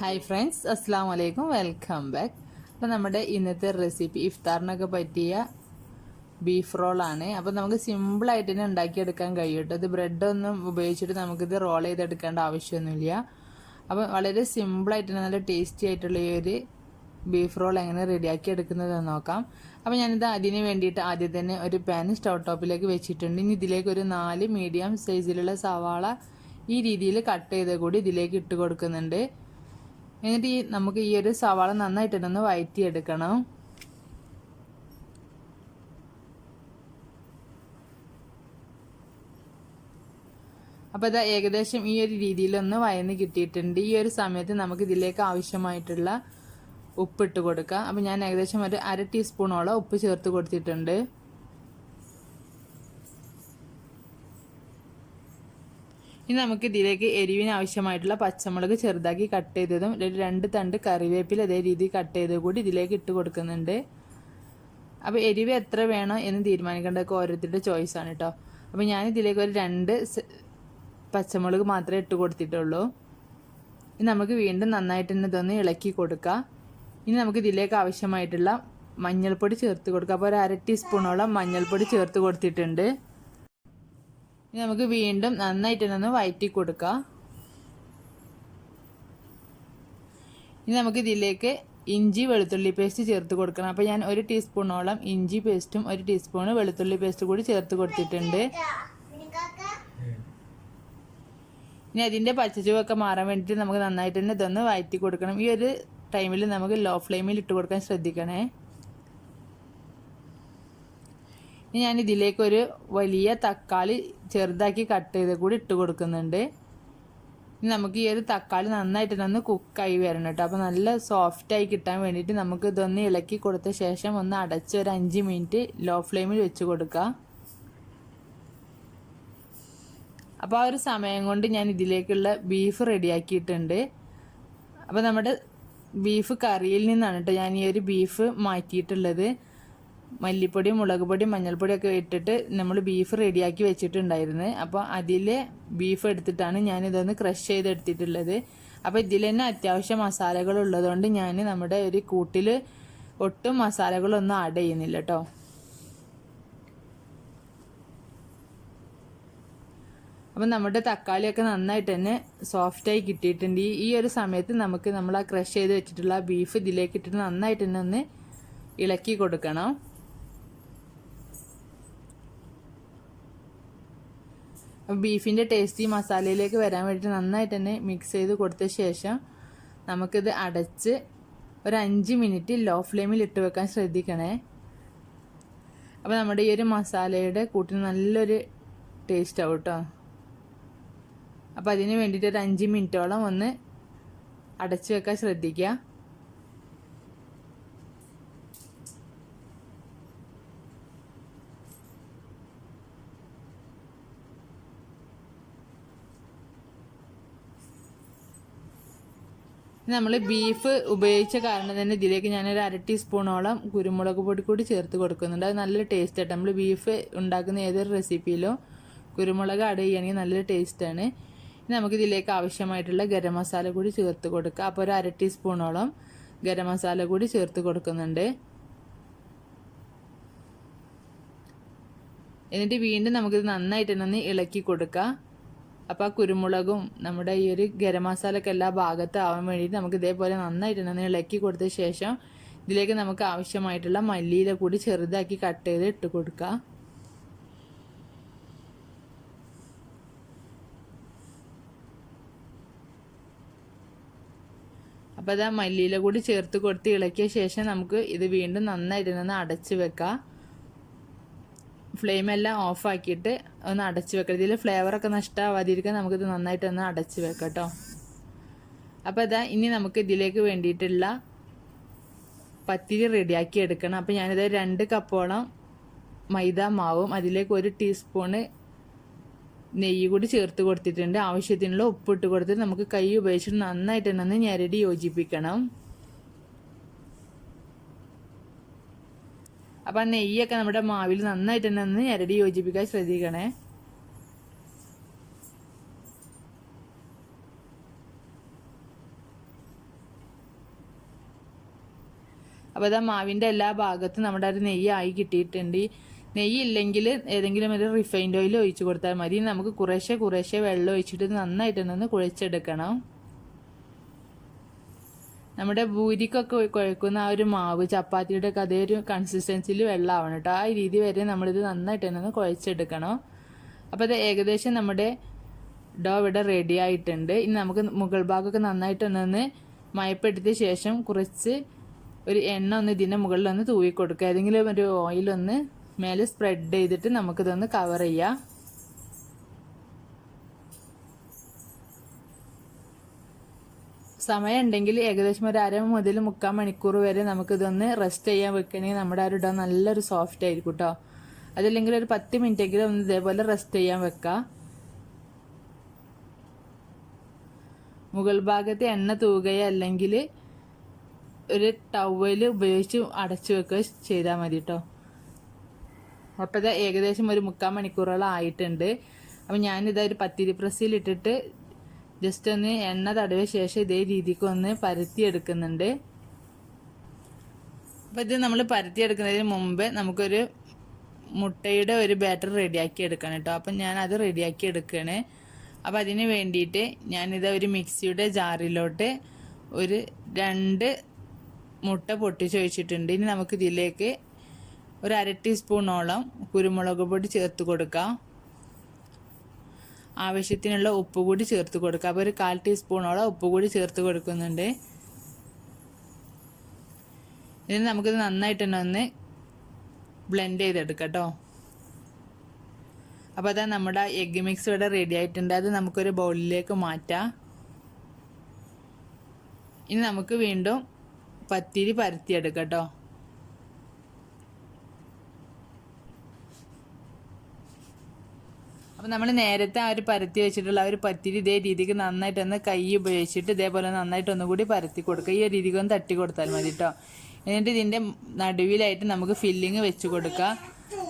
Hi friends അസ്സാം വലൈക്കും welcome back അപ്പോൾ നമ്മുടെ ഇന്നത്തെ റെസിപ്പി ഇഫ്താറിനൊക്കെ പറ്റിയ ബീഫ് റോളാണ് അപ്പോൾ നമുക്ക് സിമ്പിളായിട്ട് തന്നെ ഉണ്ടാക്കിയെടുക്കാൻ കഴിയും കേട്ടോ ഇത് ബ്രെഡൊന്നും ഉപയോഗിച്ചിട്ട് നമുക്കിത് റോൾ ചെയ്തെടുക്കേണ്ട ആവശ്യമൊന്നുമില്ല. അപ്പോൾ വളരെ സിമ്പിളായിട്ട് തന്നെ നല്ല ടേസ്റ്റി ആയിട്ടുള്ള ഈ ഒരു ബീഫ് റോൾ എങ്ങനെ റെഡിയാക്കി എടുക്കുന്നതെന്ന് നോക്കാം. അപ്പോൾ ഞാനിത് അതിന് വേണ്ടിയിട്ട് ആദ്യം തന്നെ ഒരു പാൻ സ്റ്റൗ ടോപ്പിലേക്ക് വെച്ചിട്ടുണ്ട്. ഇനി ഇതിലേക്ക് ഒരു നാല് മീഡിയം സൈസിലുള്ള സവാള ഈ രീതിയിൽ കട്ട് ചെയ്ത് കൂടി ഇതിലേക്ക് ഇട്ട് കൊടുക്കുന്നുണ്ട്. എന്നിട്ട് ഈ നമുക്ക് ഈ ഒരു സവാള നന്നായിട്ടൊന്ന് വഴറ്റിയെടുക്കണം അപ്പോൾ ഇതാ ഏകദേശം ഈ ഒരു രീതിയിലൊന്ന് വയന്ന് കിട്ടിയിട്ടുണ്ട്. ഈ ഒരു സമയത്ത് നമുക്ക് ഇതിലേക്ക് ആവശ്യമായിട്ടുള്ള ഉപ്പിട്ട് കൊടുക്കാം. അപ്പോൾ ഞാൻ ഏകദേശം ഒരു അര ടീസ്പൂണോളം ഉപ്പ് ചേർത്ത് കൊടുത്തിട്ടുണ്ട്. ഇനി നമുക്ക് ഇതിലേക്ക് എരിവിന് ആവശ്യമായിട്ടുള്ള പച്ചമുളക് ചെറുതാക്കി കട്ട് ചെയ്തതും രണ്ട് തണ്ട് കറിവേപ്പില അതേ രീതിയിൽ കട്ട് ചെയ്ത് കൂടി ഇതിലേക്ക് ഇട്ട് കൊടുക്കുന്നുണ്ട്. അപ്പോൾ എരിവ് എത്ര വേണോ എന്ന് തീരുമാനിക്കേണ്ടതൊക്കെ ഓരോരുത്തരുടെ ആണ് കേട്ടോ അപ്പോൾ ഞാൻ ഇതിലേക്ക് ഒരു രണ്ട് പച്ചമുളക് മാത്രമേ ഇട്ട് കൊടുത്തിട്ടുള്ളൂ. ഇനി നമുക്ക് വീണ്ടും നന്നായിട്ട് തന്നെ ഇതൊന്ന് ഇളക്കി കൊടുക്കാം. ഇനി നമുക്ക് ഇതിലേക്ക് ആവശ്യമായിട്ടുള്ള മഞ്ഞൾപ്പൊടി ചേർത്ത് കൊടുക്കുക അപ്പോൾ ഒരു അര ടീസ്പൂണോളം മഞ്ഞൾപ്പൊടി ചേർത്ത് കൊടുത്തിട്ടുണ്ട്. ഇനി നമുക്ക് വീണ്ടും നന്നായിട്ട് നിന്ന് വയറ്റി കൊടുക്കാം. ഇനി നമുക്ക് ഇതിലേക്ക് ഇഞ്ചി വെളുത്തുള്ളി പേസ്റ്റ് ചേർത്ത് കൊടുക്കണം. അപ്പോൾ ഞാൻ ഒരു ടീസ്പൂണോളം ഇഞ്ചി പേസ്റ്റും ഒരു ടീസ്പൂൺ വെളുത്തുള്ളി പേസ്റ്റ് കൂടി ചേർത്ത് കൊടുത്തിട്ടുണ്ട്. ഇനി അതിന്റെ പച്ചച്ചുവൊക്കെ മാറാൻ വേണ്ടിയിട്ട് നമുക്ക് നന്നായിട്ട് തന്നെ ഇതൊന്ന് വയറ്റി കൊടുക്കണം. ഈ ഒരു ടൈമിൽ നമുക്ക് ലോ ഫ്ലെയിമിൽ ഇട്ട് കൊടുക്കാൻ ശ്രദ്ധിക്കണേ. ഇനി ഞാൻ ഇതിലേക്ക് ഒരു വലിയ തക്കാളി ചെറുതാക്കി കട്ട് ചെയ്ത് കൂടി ഇട്ട് കൊടുക്കുന്നുണ്ട്. ഇനി നമുക്ക് ഈ ഒരു തക്കാളി നന്നായിട്ട് ഒന്ന് കുക്കായി വരണം കേട്ടോ അപ്പോൾ നല്ല സോഫ്റ്റായി കിട്ടാൻ വേണ്ടിയിട്ട് നമുക്ക് ഇതൊന്ന് ഇളക്കി കൊടുത്ത ശേഷം ഒന്ന് അടച്ച് ഒരു അഞ്ച് മിനിറ്റ് ലോ ഫ്ലെയിമിൽ വെച്ച് കൊടുക്കുക അപ്പോൾ ആ ഒരു സമയം കൊണ്ട് ഞാൻ ഇതിലേക്കുള്ള ബീഫ് റെഡിയാക്കിയിട്ടുണ്ട് അപ്പോൾ നമ്മുടെ ബീഫ് കറിയിൽ നിന്നാണ് കേട്ടോ ഞാൻ ഈ ഒരു ബീഫ് മാറ്റിയിട്ടുള്ളത്. മല്ലിപ്പൊടി മുളക് പൊടി മഞ്ഞൾപ്പൊടിയൊക്കെ ഇട്ടിട്ട് നമ്മൾ ബീഫ് റെഡിയാക്കി വെച്ചിട്ടുണ്ടായിരുന്നു. അപ്പോൾ അതിൽ ബീഫ് എടുത്തിട്ടാണ് ഞാൻ ഇതൊന്ന് ക്രഷ് ചെയ്തെടുത്തിട്ടുള്ളത്. അപ്പോൾ ഇതിൽ തന്നെ അത്യാവശ്യം മസാലകൾ ഉള്ളതുകൊണ്ട് ഞാൻ നമ്മുടെ ഒരു കൂട്ടിൽ ഒട്ടും മസാലകളൊന്നും ആഡ് ചെയ്യുന്നില്ല കേട്ടോ അപ്പം നമ്മുടെ തക്കാളിയൊക്കെ നന്നായിട്ട് തന്നെ സോഫ്റ്റായി കിട്ടിയിട്ടുണ്ട്. ഈ ഒരു സമയത്ത് നമുക്ക് നമ്മൾ ആ ക്രഷ് ചെയ്ത് വെച്ചിട്ടുള്ള ബീഫ് ഇതിലേക്ക് ഇട്ടിട്ട് നന്നായിട്ട് തന്നെ ഒന്ന് ഇളക്കി കൊടുക്കണം. ബീഫിന്റെ ടേസ്റ്റ് ഈ മസാലയിലേക്ക് വരാൻ വേണ്ടിയിട്ട് നന്നായിട്ട് തന്നെ മിക്സ് ചെയ്ത് കൊടുത്ത ശേഷം നമുക്കിത് അടച്ച് ഒരു അഞ്ച് മിനിറ്റ് ലോ ഫ്ലെയിമിൽ ഇട്ട് വെക്കാൻ ശ്രദ്ധിക്കണേ. അപ്പോൾ നമ്മുടെ ഈ ഒരു മസാലയുടെ കൂട്ടിന് നല്ലൊരു ടേസ്റ്റ് ആവും കേട്ടോ അപ്പോൾ അതിന് വേണ്ടിയിട്ട് ഒരു അഞ്ച് മിനിറ്റോളം ഒന്ന് അടച്ചു വെക്കാൻ ശ്രദ്ധിക്കുക നമ്മൾ ബീഫ് ഉപയോഗിച്ച കാരണം തന്നെ ഇതിലേക്ക് ഞാനൊരു അര ടീസ്പൂണോളം കുരുമുളക് പൊടി കൂടി ചേർത്ത് കൊടുക്കുന്നുണ്ട്. അത് നല്ല ടേസ്റ്റ് ആയിട്ട് നമ്മൾ ബീഫ് ഉണ്ടാക്കുന്ന ഏതൊരു റെസിപ്പിയിലും കുരുമുളക് ആഡ് ചെയ്യുകയാണെങ്കിൽ നല്ലൊരു ടേസ്റ്റാണ് നമുക്ക് ഇതിലേക്ക് ആവശ്യമായിട്ടുള്ള ഗരം മസാല കൂടി ചേർത്ത് കൊടുക്കുക അപ്പോൾ ഒരു അര ടീസ്പൂണോളം ഗരം മസാല കൂടി ചേർത്ത് കൊടുക്കുന്നുണ്ട്. എന്നിട്ട് വീണ്ടും നമുക്കിത് നന്നായിട്ട് ഒന്ന് ഇളക്കി കൊടുക്കുക അപ്പോൾ ആ കുരുമുളകും നമ്മുടെ ഈ ഒരു ഗരം മസാലയൊക്കെ എല്ലാ ഭാഗത്തും ആവാൻ വേണ്ടിയിട്ട് നമുക്ക് ഇതേപോലെ നന്നായിട്ട് തന്നെ ഇളക്കി കൊടുത്ത ശേഷം ഇതിലേക്ക് നമുക്ക് ആവശ്യമായിട്ടുള്ള മല്ലിയില കൂടി ചെറുതാക്കി കട്ട് ചെയ്ത് ഇട്ട് കൊടുക്കുക അപ്പോൾ അത് ആ മല്ലിയില കൂടി ചേർത്ത് കൊടുത്ത് ഇളക്കിയ ശേഷം നമുക്ക് ഇത് വീണ്ടും നന്നായിട്ട് നിന്ന് അടച്ച് വെക്കാം. ഫ്ലെയിമെല്ലാം ഓഫാക്കിയിട്ട് ഒന്ന് അടച്ചു വെക്കണം. ഇതിൽ ഫ്ലേവറൊക്കെ നഷ്ടമാവാതിരിക്കാൻ നമുക്കിത് നന്നായിട്ട് ഒന്ന് അടച്ചു വെക്കാം കേട്ടോ. അപ്പോൾ ഇതാ ഇനി നമുക്ക് ഇതിലേക്ക് വേണ്ടിയിട്ടുള്ള പത്തിരി റെഡിയാക്കി എടുക്കണം. അപ്പോൾ ഞാനിത് രണ്ട് കപ്പോളം മൈദ മാവും അതിലേക്ക് ഒരു ടീസ്പൂണ് നെയ്യ് കൂടി ചേർത്ത് കൊടുത്തിട്ടുണ്ട്. ആവശ്യത്തിനുള്ള ഉപ്പിട്ട് കൊടുത്തിട്ട് നമുക്ക് കൈ ഉപയോഗിച്ചിട്ട് നന്നായിട്ട് തന്നെ ഞെരടി യോജിപ്പിക്കണം. അപ്പോൾ ആ നെയ്യൊക്കെ നമ്മുടെ മാവിൽ നന്നായിട്ട് തന്നെ ഒന്ന് ഞരടി യോജിപ്പിക്കാൻ ശ്രദ്ധിക്കണേ. അപ്പൊ ഇതാ മാവിന്റെ എല്ലാ ഭാഗത്തും നമ്മുടെ ഒരു നെയ്യായി കിട്ടിയിട്ടുണ്ട്. നെയ്യ് ഇല്ലെങ്കിൽ ഏതെങ്കിലും ഒരു റിഫൈൻഡ് ഓയിൽ ഒഴിച്ചു കൊടുത്താൽ മതി. നമുക്ക് കുറേശ്ശെ കുറേശ്ശെ വെള്ളം ഒഴിച്ചിട്ട് നന്നായിട്ട് നന്നായിട്ടൊന്ന് കുഴച്ചെടുക്കണം. നമ്മുടെ ഭൂരിക്കൊക്കെ കുഴക്കുന്ന ആ ഒരു മാവ് ചപ്പാത്തിയുടെ ഒക്കെ അതേ ഒരു കൺസിസ്റ്റൻസിയിൽ വെള്ളമാവണം കേട്ടോ. ആ രീതി വരെ നമ്മളിത് നന്നായിട്ട് തന്നെ ഒന്ന് കുഴച്ചെടുക്കണം. അപ്പോൾ അത് ഏകദേശം നമ്മുടെ ഡോ ഇവിടെ റെഡി ആയിട്ടുണ്ട്. ഇനി നമുക്ക് മുകൾ ഭാഗമൊക്കെ നന്നായിട്ട് ഒന്ന് മയപ്പെടുത്തിയ ശേഷം കുറച്ച് ഒരു എണ്ണ ഒന്ന് ഇതിന്റെ മുകളിൽ ഒന്ന് തൂവി കൊടുക്കുക ഏതെങ്കിലും ഒരു ഓയിലൊന്ന് മേലെ സ്പ്രെഡ് ചെയ്തിട്ട് നമുക്കിതൊന്ന് കവർ ചെയ്യാം. സമയം ഉണ്ടെങ്കിൽ ഏകദേശം ഒരു അര മുതൽ മുക്കാൽ മണിക്കൂർ വരെ നമുക്കിതൊന്ന് റെസ്റ്റ് ചെയ്യാൻ വെക്കണമെങ്കിൽ നമ്മുടെ ആ ഒരു ഇടം നല്ലൊരു സോഫ്റ്റ് ആയിരിക്കും കേട്ടോ അതല്ലെങ്കിൽ ഒരു പത്ത് മിനിറ്റെങ്കിലും ഒന്ന് ഇതേപോലെ റെസ്റ്റ് ചെയ്യാൻ വെക്കാം. മുകൾ ഭാഗത്ത് എണ്ണ തൂകുകയോ അല്ലെങ്കിൽ ഒരു ടവൽ ഉപയോഗിച്ച് അടച്ചു വെക്കുകയോ ചെയ്താൽ മതി കേട്ടോ അപ്പോൾ ഏകദേശം ഒരു മുക്കാൽ മണിക്കൂറോളം ആയിട്ടുണ്ട്. അപ്പം ഞാനിത് ഒരു പത്തിരി പ്രസ്സിൽ ഇട്ടിട്ട് ജസ്റ്റ് ഒന്ന് എണ്ണ തടവിയ ശേഷം ഇതേ രീതിക്ക് ഒന്ന് പരത്തി എടുക്കുന്നുണ്ട് അപ്പോൾ ഇത് നമ്മൾ പരത്തി എടുക്കുന്നതിന് മുമ്പ് നമുക്കൊരു മുട്ടയുടെ ഒരു ബാറ്റർ റെഡിയാക്കി എടുക്കണം കേട്ടോ. അപ്പം ഞാൻ അത് റെഡിയാക്കി എടുക്കുകയാണ് അപ്പോൾ അതിന് വേണ്ടിയിട്ട് ഞാനിത് ഒരു മിക്സിയുടെ ജാറിലോട്ട് ഒരു രണ്ട് മുട്ട പൊട്ടിച്ച് വെച്ചിട്ടുണ്ട് ഇനി നമുക്ക് ഇതിലേക്ക് ഒരു അര ടീസ്പൂണോളം കുരുമുളക് പൊടി ചേർത്ത് കൊടുക്കാം. ആവശ്യത്തിനുള്ള ഉപ്പ് കൂടി ചേർത്ത് കൊടുക്കുക അപ്പോൾ ഒരു കാൽ ടീസ്പൂണോളം ഉപ്പ് കൂടി ചേർത്ത് കൊടുക്കുന്നുണ്ട്. ഇനി നമുക്കിത് നന്നായിട്ട് തന്നെ ഒന്ന് ബ്ലെൻഡ് ചെയ്തെടുക്കാം കേട്ടോ അപ്പോൾ അതാ നമ്മുടെ എഗ്ഗ് മിക്സ് ഇവിടെ റെഡി ആയിട്ടുണ്ട്. അത് നമുക്കൊരു ബൗളിലേക്ക് മാറ്റാം. ഇനി നമുക്ക് വീണ്ടും പത്തിരി പരത്തിയെടുക്കാം കേട്ടോ അപ്പോൾ നമ്മൾ നേരത്തെ ആ ഒരു പരത്തി വെച്ചിട്ടുള്ള ആ ഒരു പത്തിരി ഇതേ രീതിക്ക് നന്നായിട്ട് ഒന്ന് കൈ ഉപയോഗിച്ചിട്ട് ഇതേപോലെ നന്നായിട്ട് ഒന്നുകൂടി പരത്തി കൊടുക്കുക. ഈ രീതിക്ക് ഒന്ന് തട്ടി കൊടുത്താൽ മതി കേട്ടോ എന്നിട്ട് ഇതിന്റെ നടുവിലായിട്ട് നമുക്ക് ഫില്ലിങ് വെച്ച് കൊടുക്കുക.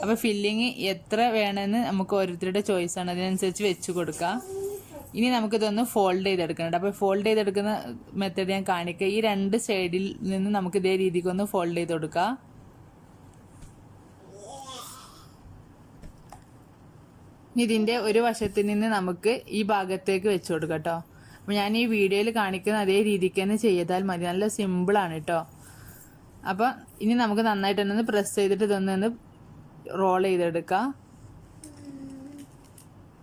അപ്പോൾ ഫില്ലിങ് എത്ര വേണമെന്ന് നമുക്ക് ഓരോരുത്തരുടെ ചോയ്സാണ് അതിനനുസരിച്ച് വെച്ച് കൊടുക്കുക. ഇനി നമുക്കിതൊന്ന് ഫോൾഡ് ചെയ്തെടുക്കണം അപ്പോൾ ഫോൾഡ് ചെയ്തെടുക്കുന്ന മെത്തേഡ് ഞാൻ കാണിക്കുക ഈ രണ്ട് സൈഡിൽ നിന്ന് നമുക്ക് ഇതേ രീതിക്ക് ഒന്ന് ഫോൾഡ് ചെയ്ത് കൊടുക്കുക. ഇതിന്റെ ഒരു വശത്ത് നിന്ന് നമുക്ക് ഈ ഭാഗത്തേക്ക് വെച്ച് കൊടുക്കാം കേട്ടോ അപ്പോൾ ഞാൻ ഈ വീഡിയോയിൽ കാണിക്കുന്ന അതേ രീതിക്ക് തന്നെ ചെയ്താൽ മതി. നല്ല സിമ്പിളാണ് കേട്ടോ അപ്പോൾ ഇനി നമുക്ക് നന്നായിട്ട് തന്നെ പ്രസ് ചെയ്തിട്ട് ഇതൊന്ന് റോൾ ചെയ്തെടുക്കാം.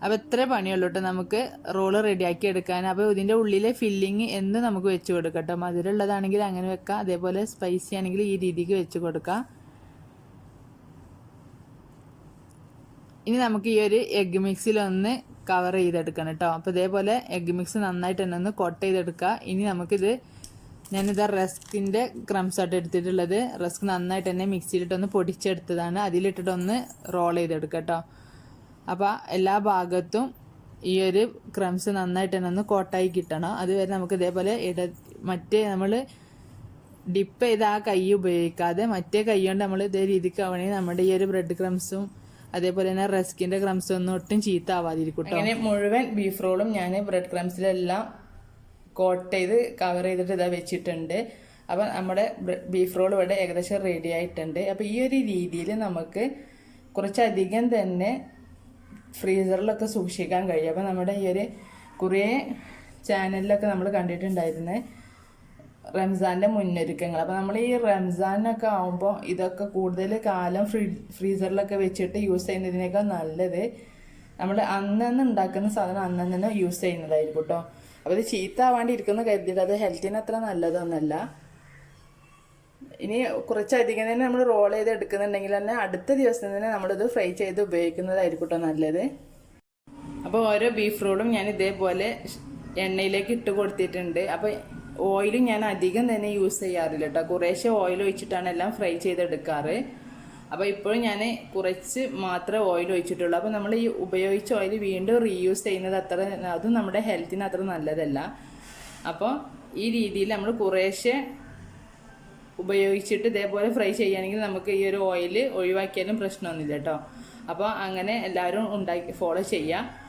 അപ്പോൾ ഇത്ര പണിയുള്ളൂ കേട്ടോ നമുക്ക് റോൾ റെഡിയാക്കി എടുക്കാൻ. അപ്പോൾ ഇതിന്റെ ഉള്ളിലെ ഫില്ലിങ് എന്ന് നമുക്ക് വെച്ച് കൊടുക്കാം കേട്ടോ മധുരമുള്ളതാണെങ്കിൽ അങ്ങനെ വെക്കാം. അതേപോലെ സ്പൈസി ആണെങ്കിൽ ഈ രീതിക്ക് വെച്ച് കൊടുക്കാം. ഇനി നമുക്ക് ഈ ഒരു മിക്സിൽ ഒന്ന് കവർ ചെയ്തെടുക്കണം കേട്ടോ അപ്പോൾ ഇതേപോലെ എഗ് മിക്സ് നന്നായിട്ട് തന്നെ ഒന്ന് കൊട്ട് ചെയ്തെടുക്കുക. ഇനി നമുക്കിത് ഞാനിത് റസ്കിന്റെ ക്രംസ് ആയിട്ട് എടുത്തിട്ടുള്ളത്. റസ്ക് നന്നായിട്ട് തന്നെ മിക്സിയിലിട്ടൊന്ന് പൊടിച്ചെടുത്തതാണ്. അതിലിട്ടിട്ടൊന്ന് റോൾ ചെയ്തെടുക്കുക കേട്ടോ അപ്പോൾ എല്ലാ ഭാഗത്തും ഈ ഒരു ക്രംസ് നന്നായിട്ട് തന്നെ ഒന്ന് കോട്ടായി കിട്ടണം. അതുവരെ നമുക്ക് ഇതേപോലെ ഇട മറ്റേ നമ്മൾ ഡിപ്പ് ചെയ്ത് ആ കൈ ഉപയോഗിക്കാതെ മറ്റേ കൈ കൊണ്ട് നമ്മൾ ഇതേ രീതിക്ക് ആവണമെങ്കിൽ നമ്മുടെ ഈ ഒരു ബ്രെഡ് ക്രംസും അതേപോലെ തന്നെ റസ്കിന്റെ ക്രംസ് ഒന്നും ഒട്ടും ചീത്ത ആവാതിരിക്കും അങ്ങനെ മുഴുവൻ ബീഫ് റോളും ഞാൻ ബ്രെഡ് ക്രംസിലെല്ലാം കോട്ട് ചെയ്ത് കവർ ചെയ്തിട്ട് ഇതാ വെച്ചിട്ടുണ്ട്. അപ്പം നമ്മുടെ ബീഫ് റോൾ ഇവിടെ ഏകദേശം റെഡി ആയിട്ടുണ്ട്. അപ്പോൾ ഈ ഒരു രീതിയിൽ നമുക്ക് കുറച്ചധികം തന്നെ ഫ്രീസറിലൊക്കെ സൂക്ഷിക്കാൻ കഴിയും. അപ്പോൾ നമ്മുടെ ഈ ഒരു കുറേ ചാനലിലൊക്കെ നമ്മൾ കണ്ടിട്ടുണ്ടായിരുന്നത് റംസാന്റെ മുന്നൊരുക്കങ്ങൾ. അപ്പോൾ നമ്മൾ ഈ റംസാനൊക്കെ ആകുമ്പോൾ ഇതൊക്കെ കൂടുതൽ കാലം ഫ്രീ ഫ്രീസറിലൊക്കെ വെച്ചിട്ട് യൂസ് ചെയ്യുന്നതിനേക്കാൾ നല്ലത് നമ്മൾ അന്നന്ന് ഉണ്ടാക്കുന്ന സാധനം അന്നന്ന് തന്നെ യൂസ് ചെയ്യുന്നതായിരിക്കും കേട്ടോ അപ്പോൾ ഇത് ചീത്ത ആവാണ്ട് ഇരിക്കുന്ന കരുതിയിട്ട് അത് ഹെൽത്തിന് അത്ര നല്ലതൊന്നല്ല. ഇനി കുറച്ചധികം തന്നെ നമ്മൾ റോൾ ചെയ്ത് എടുക്കുന്നുണ്ടെങ്കിൽ തന്നെ അടുത്ത ദിവസം തന്നെ നമ്മളിത് ഫ്രൈ ചെയ്ത് ഉപയോഗിക്കുന്നതായിരിക്കും കേട്ടോ നല്ലത്. അപ്പോൾ ഓരോ ബീഫ് റോളും ഞാൻ ഇതേപോലെ എണ്ണയിലേക്ക് ഇട്ട് കൊടുത്തിട്ടുണ്ട്. അപ്പോൾ ഓയിൽ ഞാൻ അധികം തന്നെ യൂസ് ചെയ്യാറില്ല കേട്ടോ കുറേശ്ശെ ഓയിൽ ഒഴിച്ചിട്ടാണ് എല്ലാം ഫ്രൈ ചെയ്തെടുക്കാറ്. അപ്പോൾ ഇപ്പോഴും ഞാൻ കുറച്ച് മാത്രമേ ഓയിൽ ഒഴിച്ചിട്ടുള്ളൂ. അപ്പോൾ നമ്മൾ ഈ ഉപയോഗിച്ച ഓയിൽ വീണ്ടും റീയൂസ് ചെയ്യുന്നത് അത്ര അതും നമ്മുടെ ഹെൽത്തിന് അത്ര നല്ലതല്ല. അപ്പോൾ ഈ രീതിയിൽ നമ്മൾ കുറേശ്ശെ ഉപയോഗിച്ചിട്ട് ഇതേപോലെ ഫ്രൈ ചെയ്യുകയാണെങ്കിൽ നമുക്ക് ഈ ഒരു ഓയിൽ ഒഴിവാക്കിയാലും പ്രശ്നമൊന്നുമില്ല കേട്ടോ അപ്പോൾ അങ്ങനെ എല്ലാവരും ഉണ്ടാക്കി ഫോളോ ചെയ്യുക.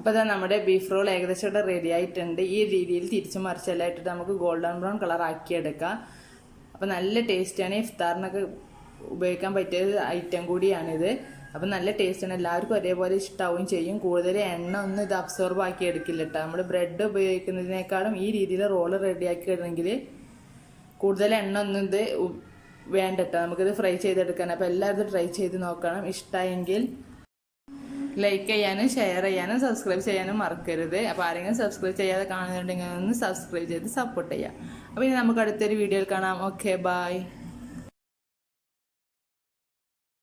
അപ്പോൾ ഇതാ നമ്മുടെ ബീഫ് റോൾ ഏകദേശം ഇവിടെ റെഡി ആയിട്ടുണ്ട്. ഈ രീതിയിൽ തിരിച്ചു മറിച്ചെല്ലാം നമുക്ക് ഗോൾഡൻ ബ്രൗൺ കളർ ആക്കിയെടുക്കാം. അപ്പോൾ നല്ല ടേസ്റ്റാണ് ഇഫ്താറിനൊക്കെ ഉപയോഗിക്കാൻ പറ്റിയ ഐറ്റം കൂടിയാണിത്. അപ്പോൾ നല്ല ടേസ്റ്റാണ് എല്ലാവർക്കും ഒരേപോലെ ഇഷ്ടാവുകയും ചെയ്യും. കൂടുതൽ എണ്ണ ഒന്നും ഇത് അബ്സോർബ് ആക്കി എടുക്കില്ല കേട്ടോ നമ്മൾ ബ്രെഡ് ഉപയോഗിക്കുന്നതിനേക്കാളും ഈ രീതിയിൽ റോൾ റെഡിയാക്കി ഇടണമെങ്കിൽ കൂടുതൽ എണ്ണ ഒന്നും ഇത് വേണ്ട കേട്ടോ നമുക്കിത് ഫ്രൈ ചെയ്തെടുക്കാൻ. അപ്പോൾ എല്ലാവരും ട്രൈ ചെയ്ത് നോക്കണം. ഇഷ്ടമായെങ്കിൽ ലൈക്ക് ചെയ്യാനും ഷെയർ ചെയ്യാനും സബ്സ്ക്രൈബ് ചെയ്യാനും മറക്കരുത്. അപ്പോൾ ആരെങ്കിലും സബ്സ്ക്രൈബ് ചെയ്യാതെ കാണുന്നുണ്ടെങ്കിൽ ഒന്ന് സബ്സ്ക്രൈബ് ചെയ്ത് സപ്പോർട്ട് ചെയ്യാം അപ്പോൾ ഇനി നമുക്ക് അടുത്തൊരു വീഡിയോയിൽ കാണാം. Okay bye